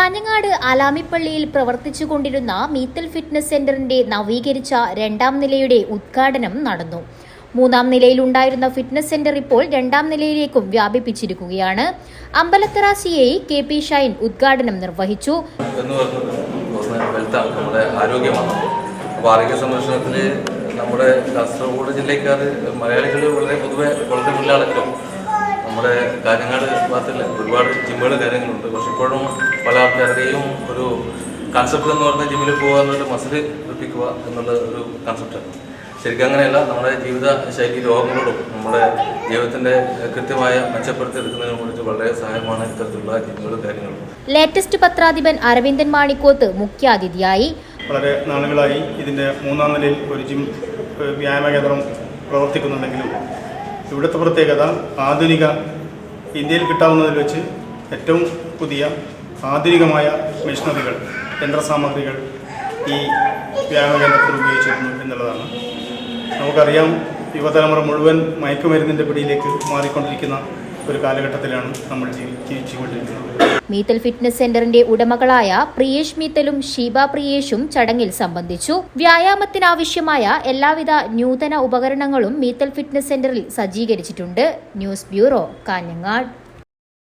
കാഞ്ഞങ്ങാട് അലാമിപ്പള്ളിയിൽ പ്രവർത്തിച്ചുകൊണ്ടിരുന്ന മീത്തൽ ഫിറ്റ്നസ് സെന്ററിന്റെ നവീകരിച്ച രണ്ടാം നിലയുടെ ഉദ്ഘാടനം നടന്നു. മൂന്നാം നിലയിലുണ്ടായിരുന്ന ഫിറ്റ്നസ് സെന്റർ ഇപ്പോൾ രണ്ടാം നിലയിലേക്കും വ്യാപിപ്പിച്ചിരിക്കുകയാണ്. Ambalathara C I K P Shine ഉദ്ഘാടനം നിർവഹിച്ചു. ആരോഗ്യ നമ്മുടെ കാസർഗോഡ് ജില്ലക്കാർ മലയാളികൾ വളരെ പൊതുവെ വളരെ മുന്നിലാണെങ്കിലും നമ്മുടെ കാര്യങ്ങൾ ഭാഗത്തിൽ ഒരുപാട് ജിമ്മുകൾ കാര്യങ്ങളുണ്ട്. പക്ഷെ ഇപ്പോഴും പല ആൾക്കാരുടെയും ഒരു കൺസെപ്റ്റ് എന്ന് പറഞ്ഞാൽ ജിമ്മിൽ പോകുക എന്നൊരു മസിൽ വെപ്പിക്കുക എന്നുള്ള ഒരു കൺസെപ്റ്റാണ് ശരിക്കും അങ്ങനെയല്ല നമ്മുടെ ജീവിത ശൈലി രോഗങ്ങളോടും നമ്മുടെ ജീവിതത്തിന്റെ കൃത്യമായ മെച്ചപ്പെടുത്തിയെടുക്കുന്നതിനെ കുറിച്ച് വളരെ സഹായമാണ് ഇത്തരത്തിലുള്ള ജിമ്മുകളും കാര്യങ്ങളും. ലേറ്റസ്റ്റ് പത്രാധിപൻ അരവിന്ദൻ മാണിക്കോത്ത് മുഖ്യാതിഥിയായി. വളരെ നാളുകളായി ഇതിന്റെ മൂന്നാം നിലയിൽ ഒരു ജിം വ്യായാമ കേന്ദ്രം പ്രവർത്തിക്കുന്നുണ്ടെങ്കിലും ഇവിടുത്തെ പ്രത്യേകത ആധുനിക ഇന്ത്യയിൽ കിട്ടാവുന്നതിൽ വെച്ച് ഏറ്റവും പുതിയ ആധുനികമായ മെഷീനറികൾ യന്ത്രസാമഗ്രികൾ ഈ വ്യായാമ കേന്ദ്രത്തിൽ ഉപയോഗിച്ചിരുന്നു എന്നുള്ളതാണ്. നമുക്കറിയാം യുവതലമുറ മുഴുവൻ മയക്കുമരുന്നിന്റെ പിടിയിലേക്ക് മാറിക്കൊണ്ടിരിക്കുന്ന ഒരു കാലഘട്ടത്തിലാണ് നമ്മൾ മീത്തൽ ഫിറ്റ്നസ് സെന്ററിന്റെ ഉടമകളായ പ്രിയേഷ് മീത്തലും ഷീബ പ്രിയേഷും ചടങ്ങിൽ സംബന്ധിച്ചു. വ്യായാമത്തിനാവശ്യമായ എല്ലാവിധ നൂതന ഉപകരണങ്ങളും മീത്തൽ ഫിറ്റ്നസ് സെന്ററിൽ സജ്ജീകരിച്ചിട്ടുണ്ട്. News bureau Kanhangad.